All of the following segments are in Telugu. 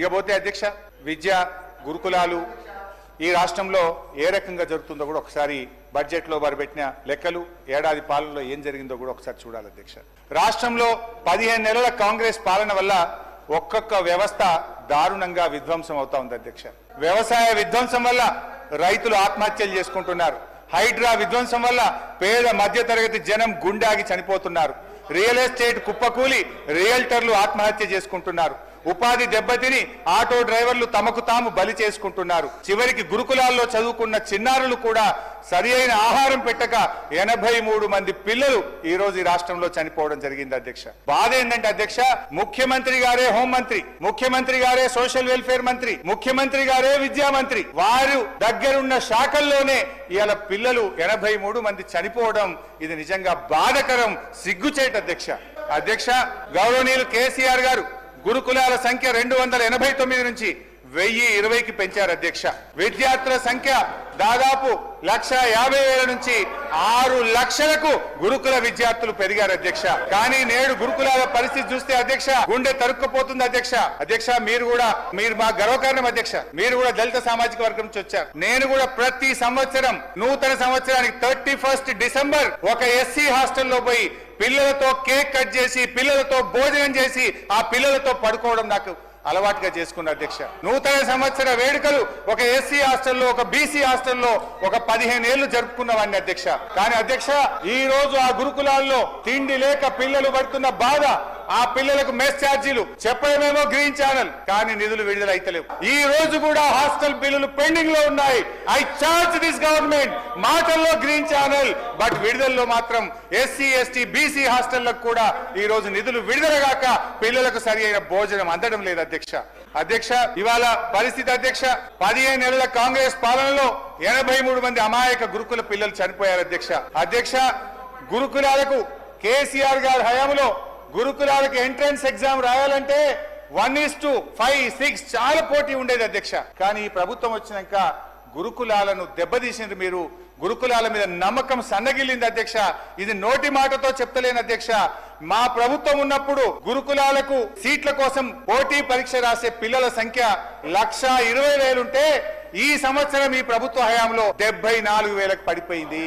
ఇకపోతే అధ్యక్ష విద్య గురుకులాలు ఈ రాష్ట్రంలో ఏ రకంగా జరుగుతుందో కూడా ఒకసారి బడ్జెట్లో వారు లెక్కలు ఏడాది పాలనలో ఏం జరిగిందో కూడా ఒకసారి చూడాలి అధ్యక్ష. రాష్ట్రంలో పదిహేను నెలల కాంగ్రెస్ పాలన వల్ల ఒక్కొక్క వ్యవస్థ దారుణంగా విధ్వంసం అవుతా ఉంది అధ్యక్ష. వ్యవసాయ విధ్వంసం వల్ల రైతులు ఆత్మహత్యలు చేసుకుంటున్నారు. హైడ్రా విధ్వంసం వల్ల పేద మధ్యతరగతి జనం గుండాగి చనిపోతున్నారు. రియల్ ఎస్టేట్ కుప్పకూలి రియల్టర్లు ఆత్మహత్య చేసుకుంటున్నారు. ఉపాధి దెబ్బతిని ఆటో డ్రైవర్లు తమకు తాము బలి చేసుకుంటున్నారు. చివరికి గురుకులాల్లో చదువుకున్న చిన్నారులు కూడా సరి అయిన ఆహారం పెట్టక ఎనభై మూడు మంది పిల్లలు ఈ రోజు ఈ రాష్ట్రంలో చనిపోవడం జరిగింది అధ్యక్ష. బాధ ఏంటంటే అధ్యక్ష ముఖ్యమంత్రి గారే హోంమంత్రి ముఖ్యమంత్రి గారే సోషల్ వెల్ఫేర్ మంత్రి ముఖ్యమంత్రి గారే విద్యా మంత్రి. వారు దగ్గరున్న శాఖల్లోనే ఇవాళ పిల్లలు ఎనభై మూడు మంది చనిపోవడం ఇది నిజంగా బాధకరం సిగ్గుచేట అధ్యక్ష. అధ్యక్ష గౌరవనీయులు కేసీఆర్ గారు గురుకులాల సంఖ్య రెండు వందల ఎనభై తొమ్మిది నుంచి వెయ్యి ఇరవైకి పెంచారు అధ్యక్ష. విద్యార్థుల సంఖ్య దాదాపు లక్ష యాభై వేల నుంచి ఆరు లక్షలకు గురుకుల విద్యార్థులు పెరిగారు అధ్యక్ష. కానీ నేడు గురుకులాల పరిస్థితి చూస్తే అధ్యక్ష గుండె తరుక్కుపోతుంది అధ్యక్ష. అధ్యక్ష మీరు కూడా మీరు మా గర్వకారణం అధ్యక్ష. మీరు కూడా దళిత సామాజిక వర్గం నుంచి వచ్చారు. నేను కూడా ప్రతి సంవత్సరం నూతన సంవత్సరానికి థర్టీ ఫస్ట్ డిసెంబర్ ఒక ఎస్సీ హాస్టల్లో పోయి పిల్లలతో కేక్ కట్ చేసి పిల్లలతో భోజనం చేసి ఆ పిల్లలతో పడుకోవడం నాకు అలవాటుగా చేసుకున్న అధ్యక్ష. నూతన సంవత్సర వేడుకలు ఒక ఎస్సీ హాస్టల్లో ఒక బీసీ హాస్టల్లో ఒక పదిహేను ఏళ్ళు జరుపుకున్నవాడిని అధ్యక్ష. కానీ అధ్యక్ష ఈ రోజు ఆ గురుకులాల్లో తిండి లేక పిల్లలు పడుతున్న బాధ ఆ పిల్లలకు మెస్ ఛార్జీలు. చెప్పడమేమో గ్రీన్ ఛానల్. కానీ నిధులు విడుదల అయితలేవు. ఈ రోజు కూడా హాస్టల్ బిల్లులు పెండింగ్లో ఉన్నాయి. I charge this government. మాటల్లో గ్రీన్ ఛానల్ బట్ విడుదలలో మాత్రం ఎస్సీ ఎస్టీ బీసీ హాస్టళ్ళకు కూడా ఈ రోజు నిధులు విడుదలగాక పిల్లలకు సరి అయిన భోజనం అందడం లేదు అధ్యక్ష. అధ్యక్ష ఇవాళ పరిస్థితి అధ్యక్ష. పదిహేను నెలల కాంగ్రెస్ పాలనలో ఎనభై మూడు మంది అమాయక గురుకుల పిల్లలు చనిపోయారు అధ్యక్ష. అధ్యక్ష గురుకులాలకు కేసీఆర్ గారి హయాంలో గురుకులాలకు ఎంట్రన్స్ ఎగ్జామ్ రాయాలంటే one is to five six చాలా పోటీ ఉండేది అధ్యక్ష. కానీ ఈ ప్రభుత్వం వచ్చినాక గురుకులాలను దెబ్బతీసింది మీరు. గురుకులాల మీద నమ్మకం సన్నగిల్లింది అధ్యక్ష. ఇది నోటి మాటతో చెప్తలేను అధ్యక్ష. మా ప్రభుత్వం ఉన్నప్పుడు గురుకులాలకు సీట్ల కోసం పోటీ పరీక్ష రాసే పిల్లల సంఖ్య లక్ష ఇరవై వేలుంటే ఈ సంవత్సరం ఈ ప్రభుత్వ హయాంలో డెబ్బై నాలుగు వేలకు పడిపోయింది.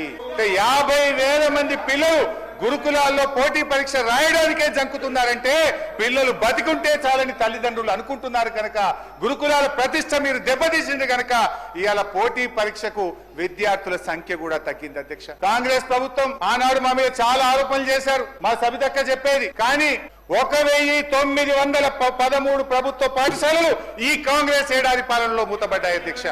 యాభై వేల మంది పిల్లలు గురుకులాల్లో పోటీ పరీక్ష రాయడానికే జంకుతున్నారంటే పిల్లలు బతికుంటే చాలని తల్లిదండ్రులు అనుకుంటున్నారు కనుక గురుకులాల ప్రతిష్ట మీరు దెబ్బతీసింది కనుక ఇవాళ పోటీ పరీక్షకు విద్యార్థుల సంఖ్య కూడా తగ్గింది అధ్యక్ష. కాంగ్రెస్ ప్రభుత్వం ఆనాడు మా మీద చాలా ఆరోపణలు చేశారు. మా సబితక్క చెప్పేది. కానీ ఒక వెయ్యి తొమ్మిది వందల ప- పదమూడు ప్రభుత్వ పాఠశాలలు ఈ కాంగ్రెస్ ఏడాది పాలనలో మూతపడ్డాయి అధ్యక్ష.